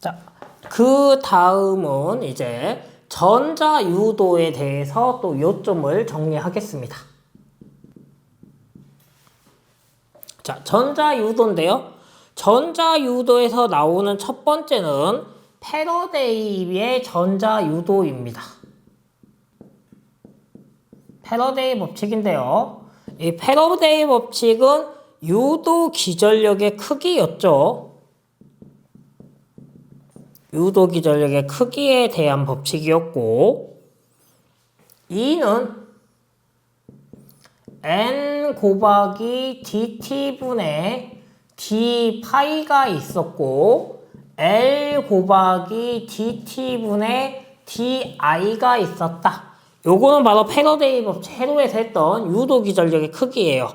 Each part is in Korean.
자, 그 다음은 이제 전자유도에 대해서 또 요점을 정리하겠습니다. 자, 전자유도인데요. 전자유도에서 나오는 첫 번째는 패러데이의 전자유도입니다. 패러데이 법칙인데요. 이 패러데이 법칙은 유도 기전력의 크기였죠. 유도 기 전력의 크기에 대한 법칙이었고, 이는 n 곱하기 dt분의 d 파이가 있었고, l 곱하기 dt분의 di가 있었다. 요거는 바로 패러데이 법칙 해로에서 했던 유도 기 전력의 크기예요.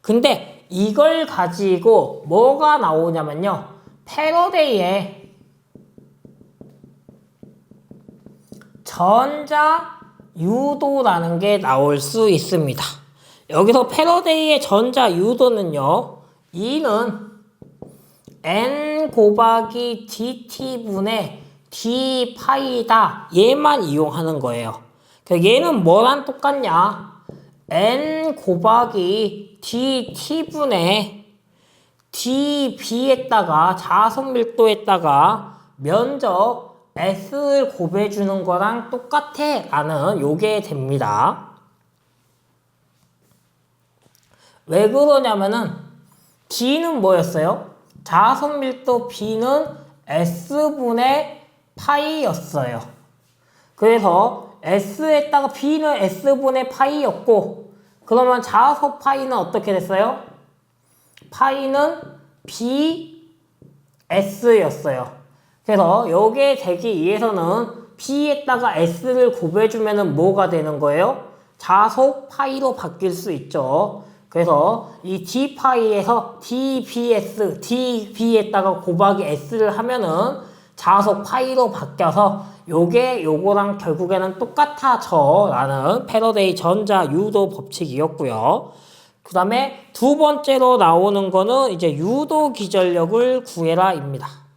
근데 이걸 가지고 뭐가 나오냐면요. 패러데이의 전자 유도라는 게 나올 수 있습니다. 여기서 패러데이의 전자 유도는요. E는 n 곱하기 dt분의 d 파이다. 얘만 이용하는 거예요. 그 얘는 뭐랑 똑같냐? n 곱하기 dt분의 db에다가 자석 밀도에다가 면적 s를 곱해주는 거랑 똑같아 라는 요게 됩니다. 왜 그러냐면은 b는 뭐였어요? 자석 밀도 b는 s분의 파이였어요. 그래서 s에다가 b는 s분의 파이였고 그러면 자석 파이는 어떻게 됐어요? 파이는 bs였어요. 그래서 여기에 되기 위해서는 b에다가 s를 곱해주면은 뭐가 되는 거예요? 자속 파이로 바뀔 수 있죠. 그래서 이 d 파이에서 dbs, db에다가 곱하기 s를 하면은 자속 파이로 바뀌어서 요게 요거랑 결국에는 똑같아져 라는 패러데이 전자 유도 법칙이었고요. 그 다음에 두 번째로 나오는 거는 이제 유도 기전력을 구해라 입니다.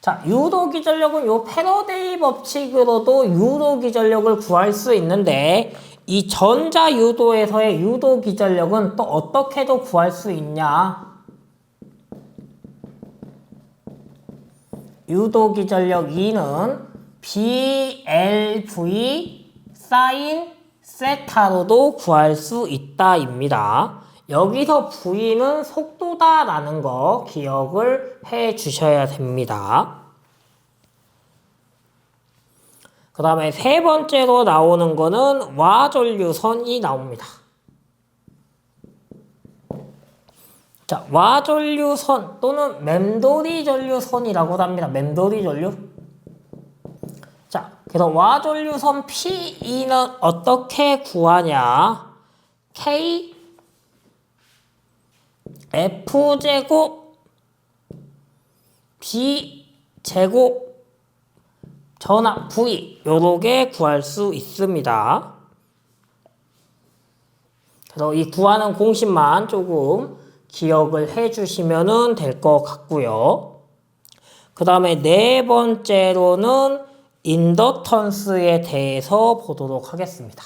자, 유도 기전력은 요 패러데이 법칙으로도 유도 기전력을 구할 수 있는데 이 전자 유도에서의 유도 기전력은 또 어떻게도 구할 수 있냐? 유도 기전력 2는 BLV 사인 세타로도 구할 수 있다입니다. 여기서 V는 속도다라는 거 기억을 해 주셔야 됩니다. 그 다음에 세 번째로 나오는 거는 와전류선이 나옵니다. 자, 와전류선 또는 맴돌이 전류선이라고도 합니다. 맴돌이 전류. 자, 그래서 와전류선 P는 어떻게 구하냐? K F제곱 B제곱 전압 V 요렇게 구할 수 있습니다. 그래서 이 구하는 공식만 조금 기억을 해 주시면 될 것 같고요. 그 다음에 네 번째로는 인더턴스에 대해서 보도록 하겠습니다.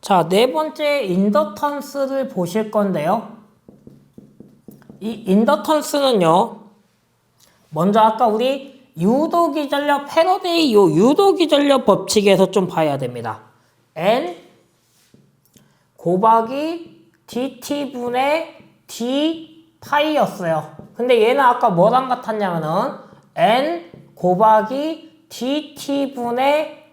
자, 네 번째 인더턴스를 보실 건데요. 이 인더턴스는요. 먼저 아까 우리 유도기 전력 패러데이 요 유도기 전력 법칙에서 좀 봐야 됩니다. n 곱하기 dt분의 d 파이였어요. 근데 얘는 아까 뭐랑 같았냐면은 n 곱하기 dt분의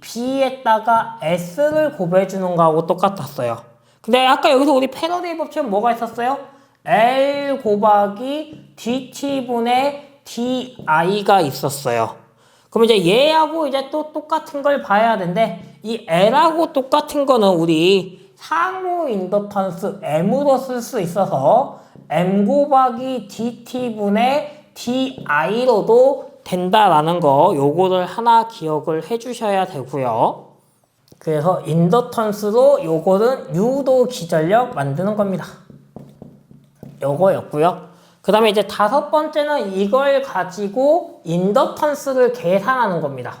db에다가 s를 곱해주는 거하고 똑같았어요. 근데 아까 여기서 우리 패러데이 법칙은 뭐가 있었어요? L 곱하기 dt분의 di가 있었어요. 그럼 이제 얘하고 이제 또 똑같은 걸 봐야 되는데 이 L하고 똑같은 거는 우리 상호 인더턴스 M으로 쓸 수 있어서 M 곱하기 dt분의 di로도 된다라는 거 요거를 하나 기억을 해 주셔야 되고요. 그래서 인더턴스로 요거는 유도 기전력 만드는 겁니다. 요거였고요. 그그 다음에 이제 다섯 번째는 이걸 가지고 인더턴스를 계산하는 겁니다.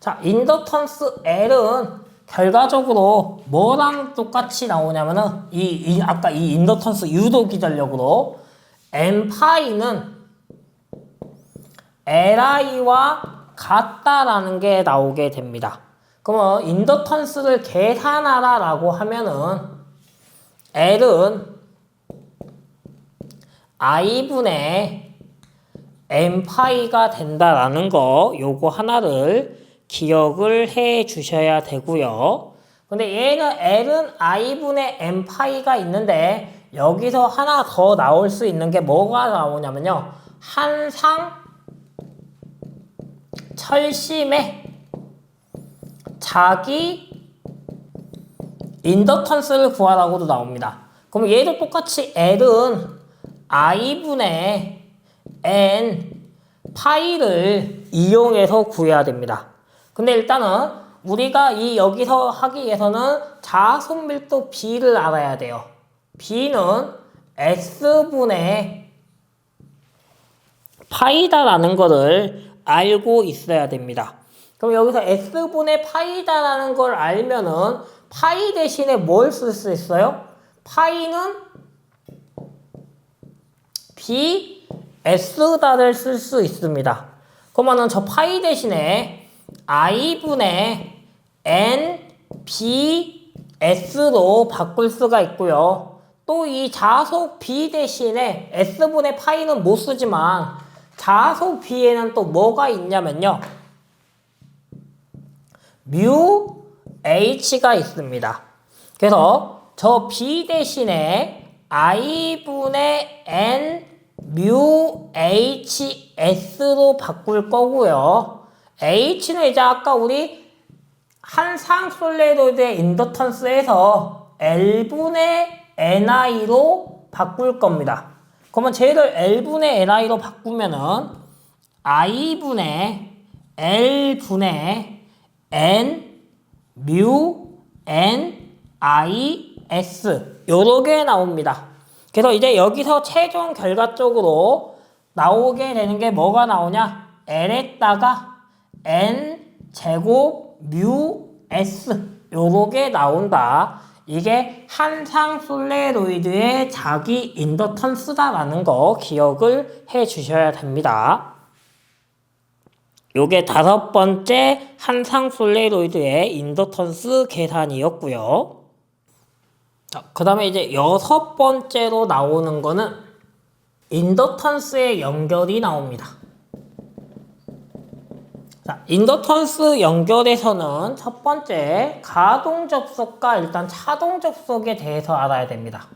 자, 인더턴스 L은 결과적으로 뭐랑 똑같이 나오냐면은 이, 이 아까 이 인더턴스 유도 기전력으로 n 파이는 li와 같다라는 게 나오게 됩니다. 그러면 인더턴스를 계산하라라고 하면은 L은 i분의 n 파이가 된다라는 거 요거 하나를 기억을 해 주셔야 되고요. 근데 얘는 L은 i분의 n 파이가 있는데 여기서 하나 더 나올 수 있는 게 뭐가 나오냐면요. 한상 철심의 자기 인더턴스를 구하라고도 나옵니다. 그럼 얘도 똑같이 L은 i분의 n 파이를 이용해서 구해야 됩니다. 근데 일단은 우리가 이 여기서 하기 위해서는 자속 밀도 B를 알아야 돼요. B는 S분의 파이다라는 거를 알고 있어야 됩니다. 그럼 여기서 S분의 파이다라는 걸 알면은 파이 대신에 뭘 쓸 수 있어요? 파이는 B, S다를 쓸 수 있습니다. 그러면은 저 파이 대신에 I분의 N, B, S로 바꿀 수가 있고요. 또 이 자속 B 대신에 S분의 파이는 못 쓰지만 자속 B에는 또 뭐가 있냐면요. 뮤 H가 있습니다. 그래서 저 B 대신에 I분의 N 뮤 HS로 바꿀 거고요. H는 이제 아까 우리 한상 솔레로드의 인더턴스에서 L분의 NI로 바꿀 겁니다. 그러면 쟤를 L분의 NI로 바꾸면은 I분의 L분의 N 뮤 N I S 요렇게 나옵니다. 그래서 이제 여기서 최종 결과적으로 나오게 되는 게 뭐가 나오냐? L에다가 N 제곱 뮤 S 요렇게 나온다. 이게 한상 솔레로이드의 자기 인더턴스다라는 거 기억을 해 주셔야 됩니다. 요게 다섯 번째 한상 솔레로이드의 인더턴스 계산이었고요. 자, 그 다음에 이제 여섯 번째로 나오는 거는 인더턴스의 연결이 나옵니다. 자, 인더턴스 연결에서는 첫 번째 가동 접속과 일단 차동 접속에 대해서 알아야 됩니다.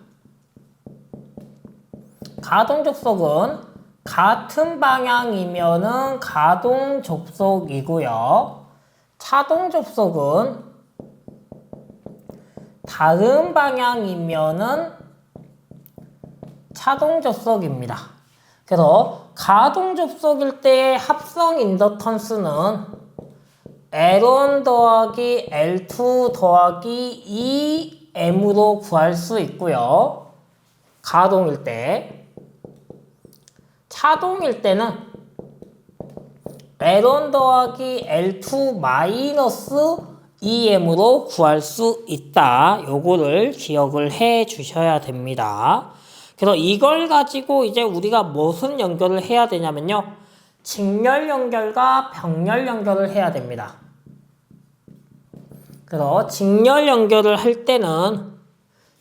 가동 접속은 같은 방향이면은 가동 접속이고요. 차동 접속은 다른 방향이면은 차동 접속입니다. 그래서 가동 접속일 때의 합성 인더턴스는 L1 더하기 L2 더하기 2M으로 구할 수 있고요. 가동일 때. 차동일 때는 L1 더하기 L2 마이너스 2M으로 구할 수 있다. 요거를 기억을 해 주셔야 됩니다. 그래서 이걸 가지고 이제 우리가 무슨 연결을 해야 되냐면요. 직렬 연결과 병렬 연결을 해야 됩니다. 그래서 직렬 연결을 할 때는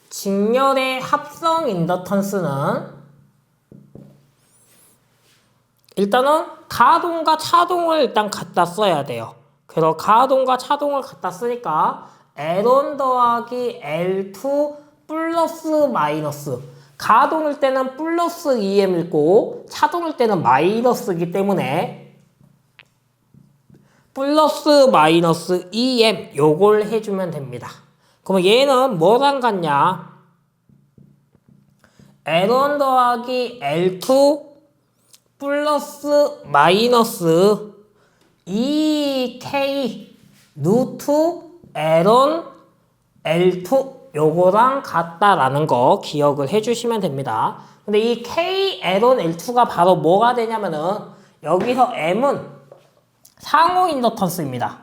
직렬의 합성 인더턴스는 일단은 가동과 차동을 일단 갖다 써야 돼요. 그래서 가동과 차동을 갖다 쓰니까 L1 더하기 L2 플러스 마이너스 가동일 때는 플러스 2m이고 차동일 때는 마이너스이기 때문에 플러스 마이너스 2m 요걸 해주면 됩니다. 그러면 얘는 뭐랑 같냐? L1 더하기 L2 플러스 마이너스 2K 루트 L1 L2 요거랑 같다라는 거 기억을 해주시면 됩니다. 근데 이 K L1 L2가 바로 뭐가 되냐면은 여기서 M은 상호 인더턴스입니다.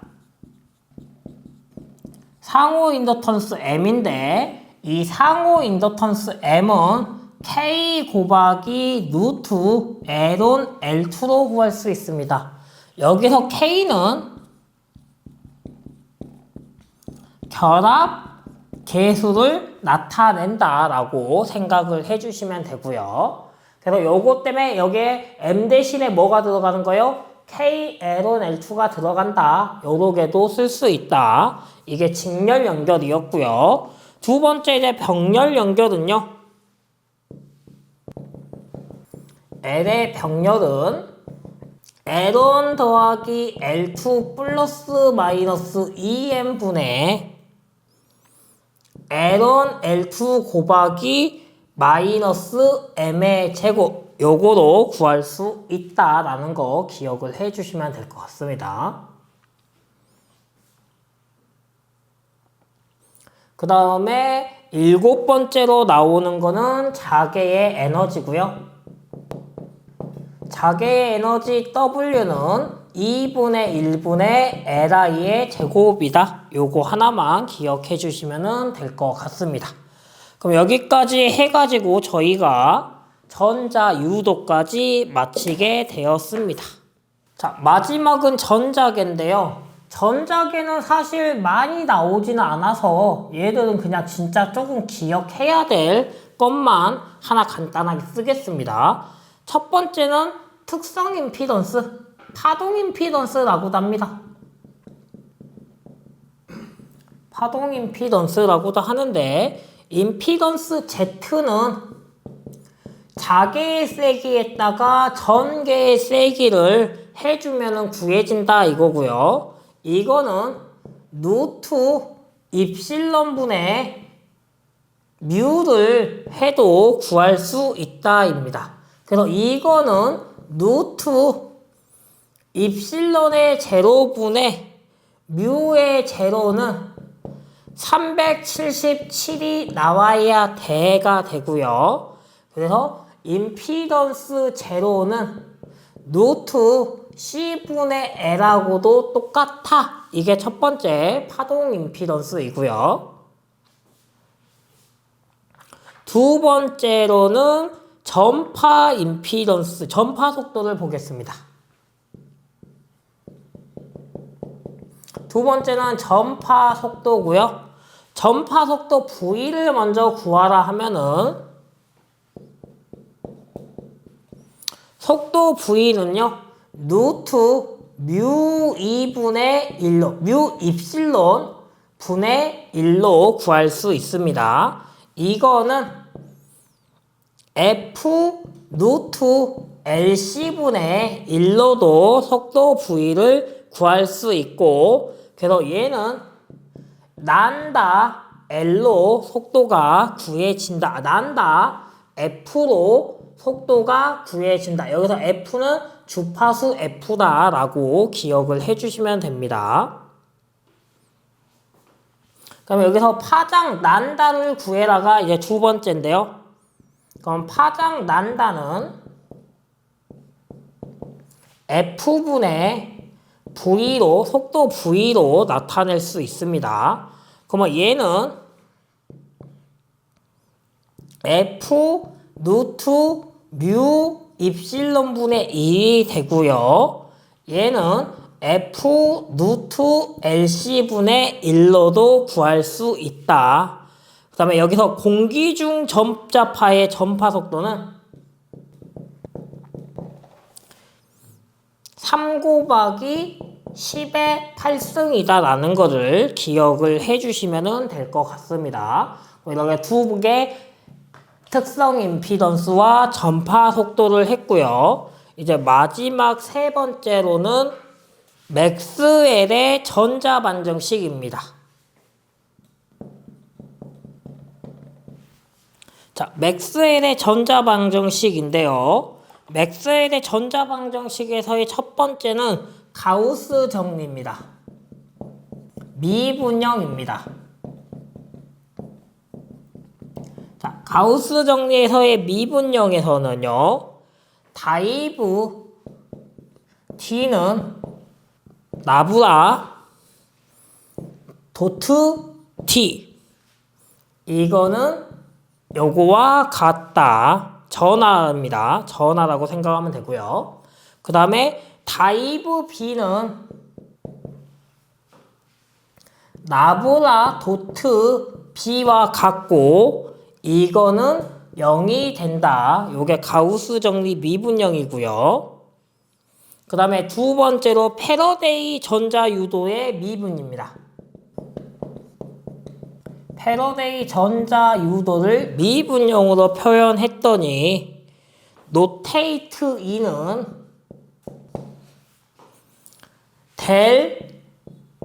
상호 인더턴스 M인데 이 상호 인더턴스 M은 K 곱하기 루트 L1 L2로 구할 수 있습니다. 여기서 K는 결합 개수를 나타낸다라고 생각을 해주시면 되고요. 그래서 요거 때문에 여기에 M 대신에 뭐가 들어가는 거예요? K, L1, L2가 들어간다. 요렇게도 쓸 수 있다. 이게 직렬 연결이었고요. 두 번째 이제 병렬 연결은요. L의 병렬은 L1 더하기 L2 플러스 마이너스 2M분의 L1, L2 곱하기 마이너스 M의 제곱 요거로 구할 수 있다라는 거 기억을 해주시면 될 것 같습니다. 그 다음에 일곱 번째로 나오는 거는 자개의 에너지고요. 자개의 에너지 W는 2분의 1분의 Li의 제곱이다. 요거 하나만 기억해 주시면 될 것 같습니다. 그럼 여기까지 해가지고 저희가 전자 유도까지 마치게 되었습니다. 자, 마지막은 전자계인데요. 전자계는 사실 많이 나오지는 않아서 얘들은 그냥 진짜 조금 기억해야 될 것만 하나 간단하게 쓰겠습니다. 첫 번째는 특성 임피던스, 파동 임피던스라고도 합니다. 파동 임피던스라고도 하는데 임피던스 Z는 자개의 세기에다가 전개의 세기를 해주면 구해진다 이거고요. 이거는 루트 입실론분의 뮤를 해도 구할 수 있다입니다. 그래서 이거는 루트 입실론의 제로분의 뮤의 제로는 377이 나와야 대가 되고요. 그래서 임피던스 제로는 루트 C분의 L하고도 똑같아. 이게 첫 번째 파동 임피던스이고요. 두 번째로는 전파 임피던스, 전파 속도를 보겠습니다. 두 번째는 전파 속도고요. 전파 속도 V를 먼저 구하라 하면은 속도 V는요. 루트 뮤 2분의 1로 뮤 입실론 분의 1로 구할 수 있습니다. 이거는 F 루트 LC분의 1로도 속도 V를 구할 수 있고 그래서 얘는 난다 L로 속도가 구해진다. 난다 F로 속도가 구해진다. 여기서 F는 주파수 F다 라고 기억을 해주시면 됩니다. 그럼 여기서 파장 난다를 구해라가 이제 두 번째인데요. 그럼 파장 난다는 F분의 V로 속도 V로 나타낼 수 있습니다. 그러면 얘는 F 루트 뮤 입실론 분의 1이 되고요. 얘는 F 루트 LC 분의 1로도 구할 수 있다. 그 다음에 여기서 공기 중 전자파의 전파 속도는 3 곱하기 10의 8승이다 라는 것을 기억을 해주시면 될 것 같습니다. 이렇게 두개 특성 임피던스와 전파 속도를 했고요. 이제 마지막 세 번째로는 맥스웰의 전자 반정식입니다. 자, 맥스웰의 전자 방정식인데요. 맥스웰의 전자 방정식에서의 첫 번째는 가우스 정리입니다. 미분형입니다. 가우스 정리에서의 미분령에서는요. 다이브 t는 나브라 도트 t 이거는 요거와 같다. 전화입니다. 전화라고 생각하면 되고요. 그 다음에 다이브 b는 나브라 도트 b와 같고 이거는 0이 된다. 요게 가우스 정리 미분령이고요. 그 다음에 두 번째로 패러데이 전자 유도의 미분입니다. 패러데이 전자 유도를 미분형으로 표현했더니 노테이트 2는 델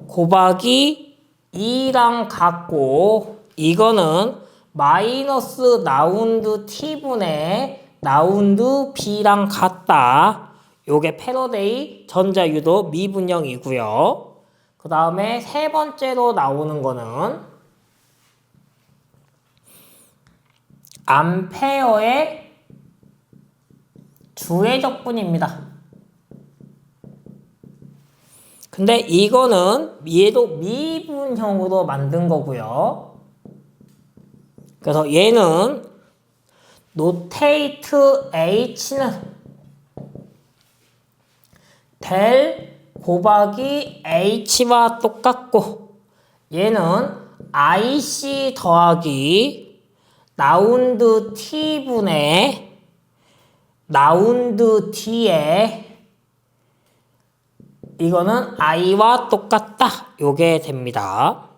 곱하기 2랑 같고 이거는 마이너스 라운드 t분의 라운드 b랑 같다. 요게 패러데이 전자유도 미분형이고요. 그 다음에 세 번째로 나오는 거는 암페어의 주의 적분입니다. 근데 이거는 얘도 미분형으로 만든 거고요. 그래서 얘는 노테이트 H는 델 곱하기 H와 똑같고 얘는 IC 더하기 라운드 T분의 라운드 T에 이거는 i와 똑같다. 요게 됩니다.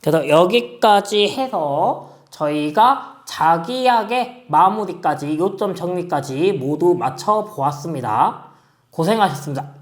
그래서 여기까지 해서 저희가 자기약의 마무리까지 요점 정리까지 모두 맞춰 보았습니다. 고생하셨습니다.